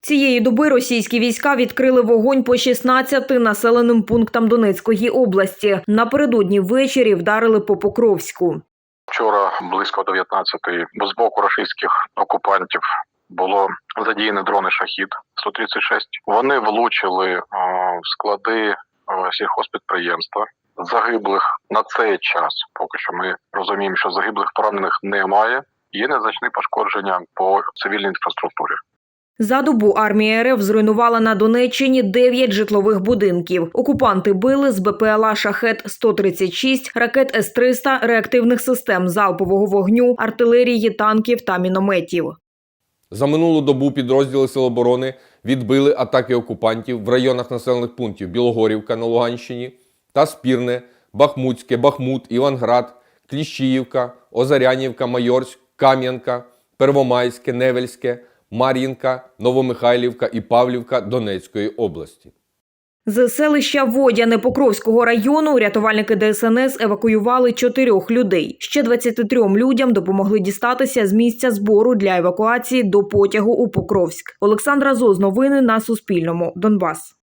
Цієї доби російські війська відкрили вогонь по 16 населеним пунктам Донецької області. Напередодні ввечері вдарили по Покровську. Вчора близько 19-ї з боку російських окупантів було задіяні дрони Шахід 136. Вони влучили е, в склади е, сільхозпідприємства. Загиблих на цей час, поки що ми розуміємо, що загиблих поранених немає. Є незначні пошкодження по цивільній інфраструктурі. За добу армія РФ зруйнувала на Донеччині 9 житлових будинків. Окупанти били з БПЛА «Шахет-136», ракет С-300, реактивних систем залпового вогню, артилерії, танків та мінометів. За минулу добу підрозділи Сил оборони відбили атаки окупантів в районах населених пунктів Білогорівка на Луганщині та Спірне, Бахмутське, Бахмут, Іванград, Кліщіївка, Озарянівка, Майорськ, Кам'янка, Первомайське, Невельське, Мар'їнка, Новомихайлівка і Павлівка Донецької області. З селища Водяне Покровського району рятувальники ДСНС евакуювали чотирьох людей. Ще 23 людям допомогли дістатися з місця збору для евакуації до потягу у Покровськ. Олександра Зоз, новини на Суспільному. Донбас.